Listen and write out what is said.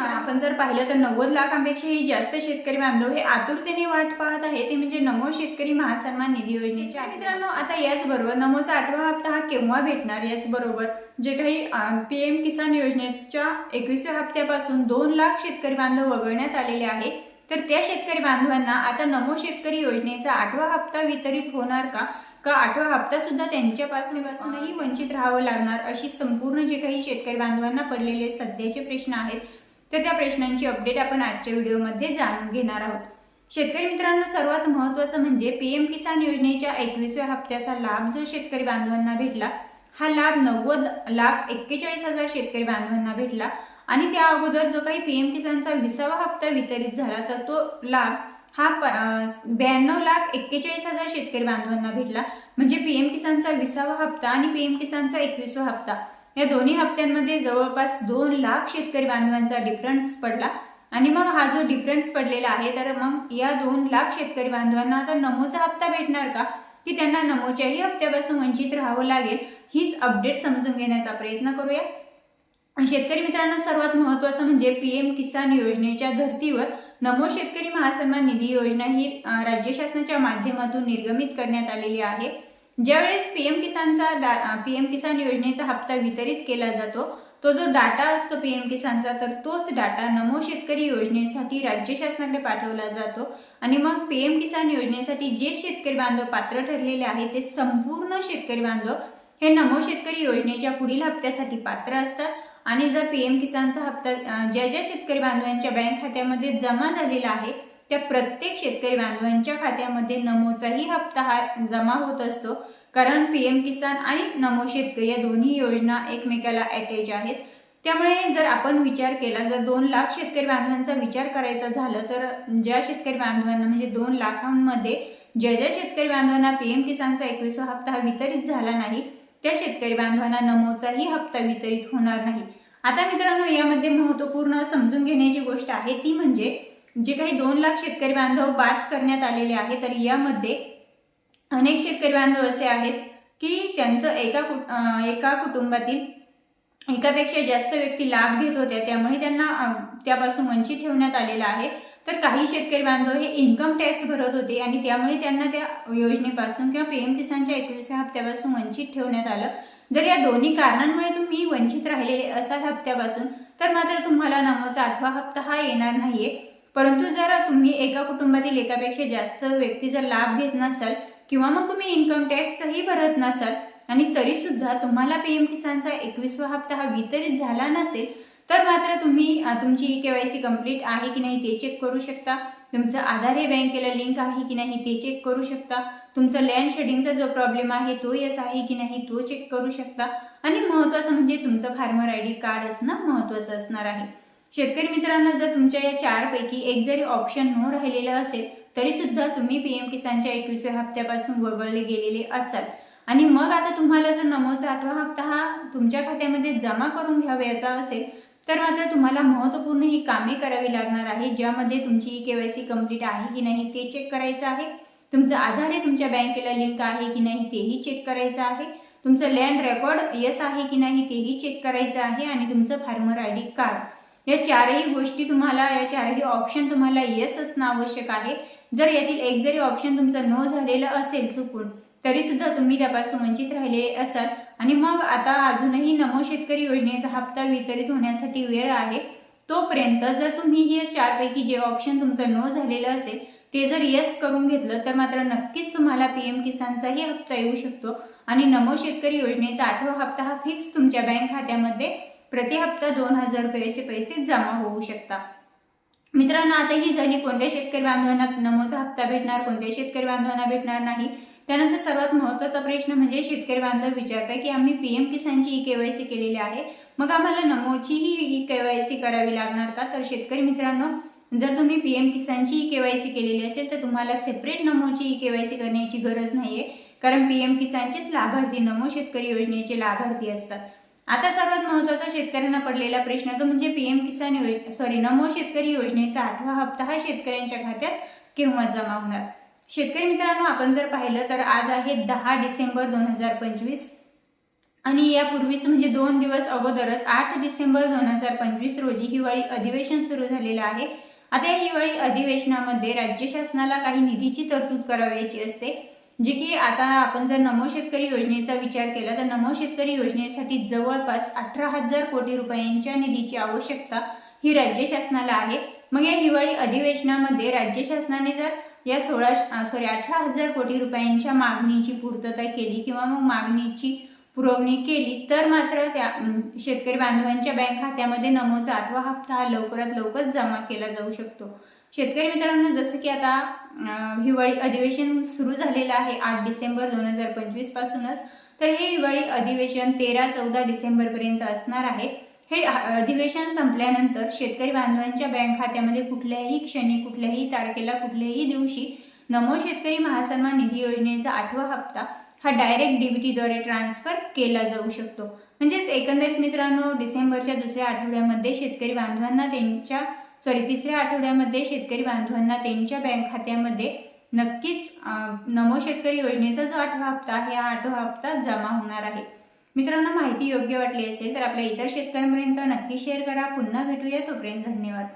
आपण जर पाहिलं तर नव्वद लाखांपेक्षाही जास्त शेतकरी बांधव हे आतुरतेने वाट पाहत आहे ते म्हणजे नमो शेतकरी महासन्मान निधी योजनेच्या मित्रांनो आता याचबरोबर नमोचा आठवा हप्ता हा केव्हा भेटणार याचबरोबर जे काही पी एम किसान योजनेच्या एकविसव्या हप्त्यापासून दोन लाख शेतकरी बांधव वगळण्यात आलेले आहे. तर त्या शेतकरी बांधवांना आता नमो शेतकरी योजनेचा आठवा हप्ता वितरित होणार का? का आठवा हप्ता सुद्धा त्यांच्यापासूनही वंचित राहावं लागणार? अशी संपूर्ण जे काही शेतकरी बांधवांना पडलेले सध्याचे प्रश्न आहेत. तर त्या प्रश्नांची अपडेट आपण आजच्या व्हिडिओमध्ये जाणून घेणार आहोत. शेतकरी मित्रांनो सर्वात महत्त्वाचं म्हणजे पीएम किसान योजनेच्या एकवीसव्या हप्त्याचा लाभ जो शेतकरी बांधवांना भेटला हा लाभ नव्वद लाख एक्केचाळीस हजार शेतकरी बांधवांना भेटला आणि त्या अगोदर जो काही पीएम किसानचा विसावा हप्ता वितरित झाला तर तो लाभ हा ब्याण्णव लाख एक्केचाळीस हजार शेतकरी बांधवांना भेटला. म्हणजे पीएम किसानचा विसावा हप्ता आणि पीएम किसानचा एकवीसवा हप्ता. या दोन्ही हप्त्यांमध्ये जवळपास दोन लाख शेतकरी बांधवांचा डिफरन्स पडला. आणि मग हा जो डिफरन्स पडलेला आहे तर मग या दोन लाख शेतकरी बांधवांना आता नमोचा हप्ता भेटणार का? की त्यांना नमोच्याही हप्त्यापासून वंचित राहावं लागेल हीच अपडेट समजून घेण्याचा प्रयत्न करूया. शेतकरी मित्रांनो सर्वात महत्वाचं म्हणजे पीएम किसान योजनेच्या धर्तीवर नमो शेतकरी महासन्मान निधी योजना ही राज्य शासनाच्या माध्यमातून निर्गमित करण्यात आलेली आहे. ज्यावेळेस पीएम किसानचा पीएम किसान योजनेचा हप्ता वितरित केला जातो तो जो डाटा असतो पीएम किसानचा तर तोच डाटा नमो शेतकरी योजनेसाठी राज्य शासनाकडे पाठवला जातो. आणि मग पीएम किसान योजनेसाठी जे शेतकरी बांधव पात्र ठरलेले आहेत ते संपूर्ण शेतकरी बांधव हे नमो शेतकरी योजनेच्या पुढील हप्त्यासाठी पात्र असतात. आणि जर पीएम किसानचा हप्ता ज्या ज्या शेतकरी बांधवांच्या बँक खात्यामध्ये जमा झालेला आहे त्या प्रत्येक शेतकरी बांधवांच्या खात्यामध्ये नमोचाही हप्ता हा जमा होत असतो. कारण पीएम किसान आणि नमो शेतकरी या दोन्ही योजना एकमेकाला अटॅच आहेत. त्यामुळे जर आपण विचार केला जर दोन लाख शेतकरी बांधवांचा विचार करायचा झालं तर ज्या शेतकरी बांधवांना म्हणजे दोन लाखांमध्ये ज्या ज्या शेतकरी बांधवांना पीएम किसानचा एकवीस हप्ता हा वितरित झाला नाही त्या शेतकरी बांधवांना नमोचाही हप्ता वितरित होणार नाही. आता मित्रांनो यामध्ये महत्त्वपूर्ण समजून घेण्याची गोष्ट आहे ती म्हणजे जे काही दोन लाख शेतकरी बांधव बाद करण्यात आलेले आहे तर यामध्ये अनेक शेतकरी बांधव असे आहेत की त्यांचं एका एका कुटुंबातील एकापेक्षा जास्त व्यक्ती लाभ घेत होत्या. त्यामुळे त्यांना त्यापासून वंचित ठेवण्यात आलेलं आहे. तर काही शेतकरी बांधव हे इन्कम टॅक्स भरत होते आणि त्यामुळे त्यांना त्या योजनेपासून किंवा पीएम किसानच्या एकविसव्या हप्त्यापासून वंचित ठेवण्यात आलं. जर या दोन्ही कारणांमुळे तुम्ही वंचित राहिलेले असाल हप्त्यापासून तर मात्र तुम्हाला नमोचा आठवा हप्ता हा येणार नाहीये. परंतु जर तुम्ही एका कुटुंबातील एकापेक्षा जास्त व्यक्ती जर लाभ घेत नसाल किंवा मग तुम्ही इन्कम टॅक्सही भरत नसाल आणि तरी सुद्धा तुम्हाला पीएम किसानचा एकवीसवा हप्ता हा वितरित झाला नसेल तर मात्र तुम्ही तुमची के वाय सी कंप्लीट आहे की नाही ते चेक करू शकता. तुमचं आधार हे बँकेला लिंक आहे की नाही ते चेक करू शकता. तुमचा लँड शेडिंगचा जो प्रॉब्लेम आहे तो यस आहे की नाही तो चेक करू शकता. आणि महत्त्वाचं म्हणजे तुमचं फार्मर आय डी कार्ड असणं महत्त्वाचं असणार आहे. शेतकरी मित्रांनो जर तुमच्या या चारपैकी एक जरी ऑप्शन न राहिलेलं असेल तरी सुद्धा तुम्ही पीएम किसानच्या एकविसव्या हप्त्यापासून वगळले गेलेले असाल. आणि मग आता तुम्हाला जर नमोचा आठवा हप्ता हा तुमच्या खात्यामध्ये जमा करून घ्यावयाचा असेल तर मात्र तुम्हाला महत्त्वपूर्ण ही कामे करावी लागणार आहे ज्यामध्ये तुमची ई केवायसी कंप्लीट आहे की नाही ते चेक करायचं आहे. तुमचं आधार हे तुमच्या बँकेला लिंक आहे की नाही तेही चेक करायचं आहे. तुमचं लँड रेकॉर्ड यस आहे की नाही तेही चेक करायचं आहे आणि तुमचं फार्मर आय डी कार्ड या चारही गोष्टी तुम्हाला या चारही ऑप्शन तुम्हाला येस असणं आवश्यक आहे. जर यातील एक जरी ऑप्शन तुमचं नो झालेलं असेल चुकून तरी सुद्धा तुम्ही त्यापासून वंचित राहिलेले असाल. आणि मग आता अजूनही नमो शेतकरी योजनेचा हप्ता वितरित होण्यासाठी वेळ आहे. तोपर्यंत जर तुम्ही हे चारपैकी जे ऑप्शन तुमचं नो झालेलं असेल ते जर यस करून घेतलं तर मात्र नक्कीच तुम्हाला पी एम किसानचाही हप्ता येऊ शकतो. आणि नमो शेतकरी योजनेचा आठवा हप्ता हा फिक्स तुमच्या बँक खात्यामध्ये प्रति हप्ता दोन हजार रुपयाचे पैसे जमा होऊ शकता मित्रांनो आता ही झाली कोणत्या शेतकरी बांधवांना नमोचा हप्ता भेटणार कोणत्या शेतकरी बांधवांना भेटणार नाही? त्यानंतर सर्वात महत्त्वाचा प्रश्न म्हणजे शेतकरी बांधव विचारतात की आम्ही पी एम किसानची ई केवायसी केलेली आहे. मग आम्हाला नमोचीही ई केवायसी करावी लागणार का? तर शेतकरी मित्रांनो जर तुम्ही पी एम किसानची ई केवायसी केलेली असेल तर तुम्हाला सेपरेट नमोची ई केवायसी करण्याची गरज नाहीये. कारण पी एम किसानचेच लाभार्थी नमो शेतकरी योजनेचे लाभार्थी असतात. आता सर्वात महत्त्वाचा शेतकऱ्यांना पडलेला प्रश्न तो म्हणजे पीएम किसान योज सॉरी नमो शेतकरी योजनेचा आठवा हप्ता हा शेतकऱ्यांच्या खात्यात केव्हा जमा होणार? शेतकरी मित्रांनो आपण जर पाहिलं तर आज आहे दहा डिसेंबर दोन हजार पंचवीस. आणि यापूर्वीच म्हणजे दोन दिवस अगोदरच आठ डिसेंबर दोन हजार पंचवीस रोजी हिवाळी अधिवेशन सुरू झालेलं आहे. आता या हिवाळी अधिवेशनामध्ये राज्य शासनाला काही निधीची तरतूद करावयाची असते. जी की आता आपण जर नमो शेतकरी योजनेचा विचार केला तर नमो शेतकरी योजनेसाठी जवळपास अठरा हजार कोटी रुपयांच्या निधीची आवश्यकता ही राज्य शासनाला आहे. मग या हिवाळी अधिवेशनामध्ये राज्य शासनाने जर या सोळा सॉरी अठरा हजार कोटी रुपयांच्या मागणीची पूर्तता केली किंवा मग मागणीची पुरवणी केली तर मात्र त्या शेतकरी बांधवांच्या बँक खात्यामध्ये नमोचा आठवा हप्ता हा लवकरात लवकर जमा केला जाऊ शकतो. शेतकरी मित्रांनो जसं की आता हिवाळी अधिवेशन सुरू झालेलं आहे आठ डिसेंबर दोन हजार पंचवीस पासूनच. तर हे हिवाळी अधिवेशन तेरा चौदा डिसेंबरपर्यंत असणार आहे. हे अधिवेशन संपल्यानंतर शेतकरी बांधवांच्या बँक खात्यामध्ये कुठल्याही क्षणी कुठल्याही तारखेला कुठल्याही दिवशी नमो शेतकरी महासन्मान निधी योजनेचा आठवा हप्ता हा डायरेक्ट डीबीटीद्वारे ट्रान्सफर केला जाऊ शकतो. म्हणजेच एकंदरीत मित्रांनो डिसेंबरच्या दुसऱ्या आठवड्यामध्ये शेतकरी बांधवांना त्यांच्या सॉरी तिसऱ्या आठवड्यामध्ये शेतकरी बांधवांना त्यांच्या बँक खात्यामध्ये नक्कीच नमो शेतकरी योजनेचा जो आठवा हप्ता आहे हा आठवा हप्ता जमा होणार आहे. मित्रांनो माहिती योग्य वाटली असेल तर आपल्या इतर शेतकऱ्यांपर्यंत नक्की शेअर करा. पुन्हा भेटूया. तोपर्यंत धन्यवाद.